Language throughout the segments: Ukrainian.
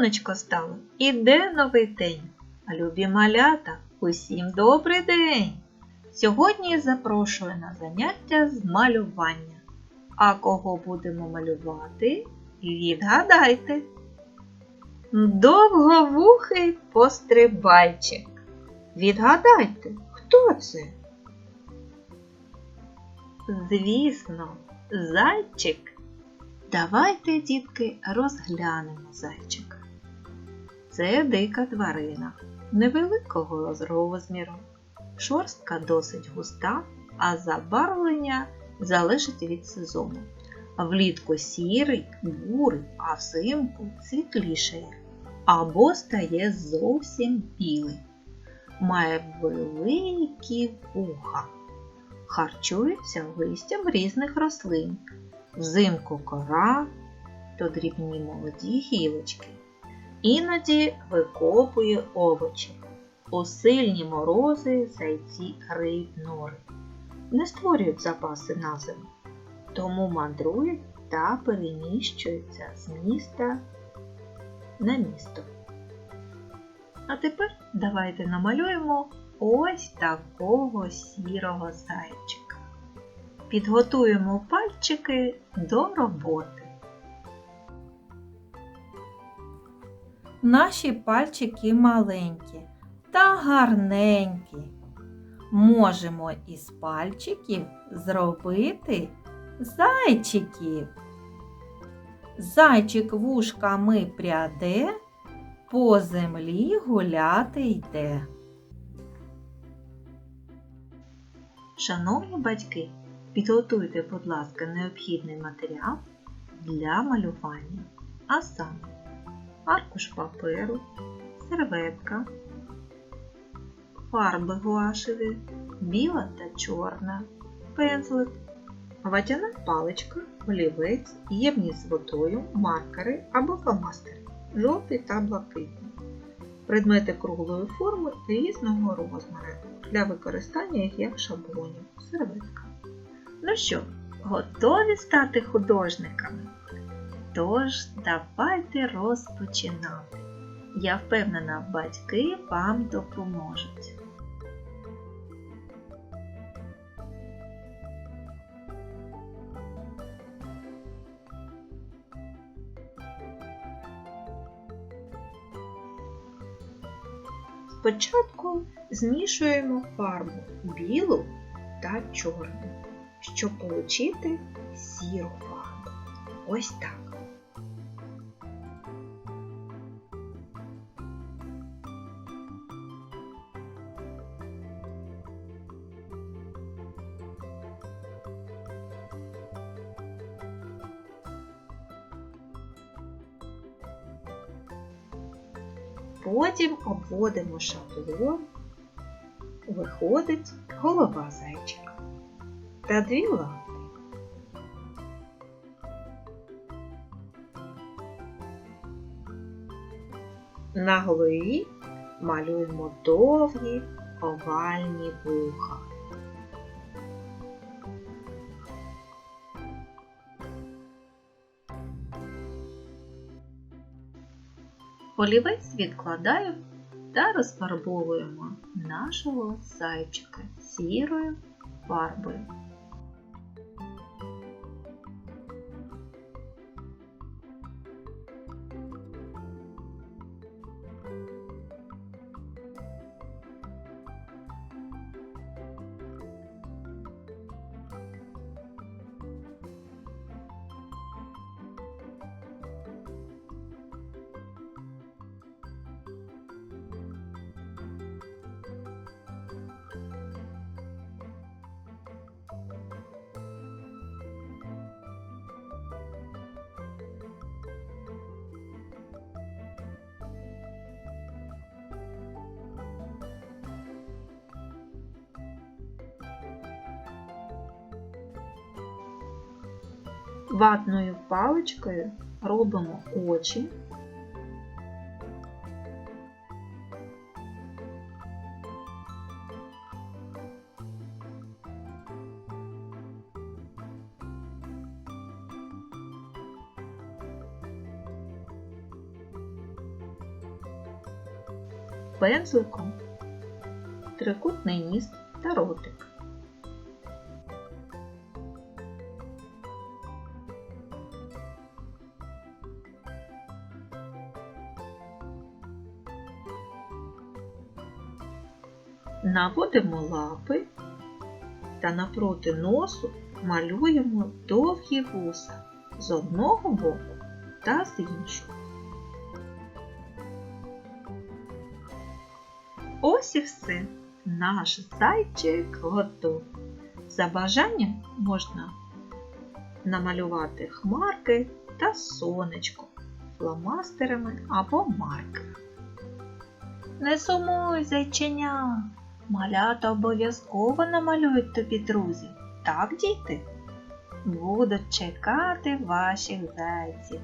Сонечко стало, іде новий день. Любі малята, усім добрий день! Сьогодні запрошую на заняття з малювання. А кого будемо малювати? Відгадайте. Довговухий пострибайчик. Відгадайте, хто це? Звісно, зайчик. Давайте, дітки, розглянемо зайчика. Це дика тварина невеликого розміру. Шорстка досить густа, а забарвлення залежить від сезону. Влітку сірий, бурий, а взимку світлішає або стає зовсім білий. Має великі вуха. Харчується листям різних рослин. Взимку кора, то дрібні молоді гілочки. Іноді викопує овочі. У сильні морози зайці гриють нори. Не створюють запаси на зиму, тому мандрують та переміщуються з міста на місто. А тепер давайте намалюємо ось такого сірого зайчика. Підготуємо пальчики до роботи. Наші пальчики маленькі та гарненькі. Можемо із пальчиків зробити зайчиків. Зайчик вушками пряде, по землі гуляти йде. Шановні батьки, підготуйте, будь ласка, необхідний матеріал для малювання, а саме аркуш паперу, серветка, фарби гуашеві, біла та чорна, пензлик, ватяна паличка, олівець, ємність з водою, маркери або фломастери, жовтий та блакитний. Предмети круглої форми різного розміру для використання їх як шаблонів, серветка. Ну що, готові стати художниками? Тож, давайте розпочинати. Я впевнена, батьки вам допоможуть. Спочатку змішуємо фарбу білу та чорну, щоб отримати сіру фарбу. Ось так. Потім обводимо шаблон, виходить голова зайчика та дві лапи. На голові малюємо довгі овальні вуха. Олівець відкладаємо та розфарбовуємо нашого зайчика сірою фарбою. Ватною паличкою робимо очі. пензликом трикутний ніс та ротик. Наводимо лапи та напроти носу малюємо довгі вуса з одного боку та з іншого. Ось і все. Наш зайчик готов. За бажанням можна намалювати хмарки та сонечко фломастерами або маркерами. Не сумуй, зайченя! Малята обов'язково намалюють тобі друзів. Так, діти? Будуть чекати ваших зайців.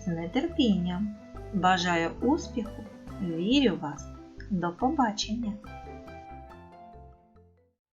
З нетерпінням. Бажаю успіху, вірю в вас. До побачення!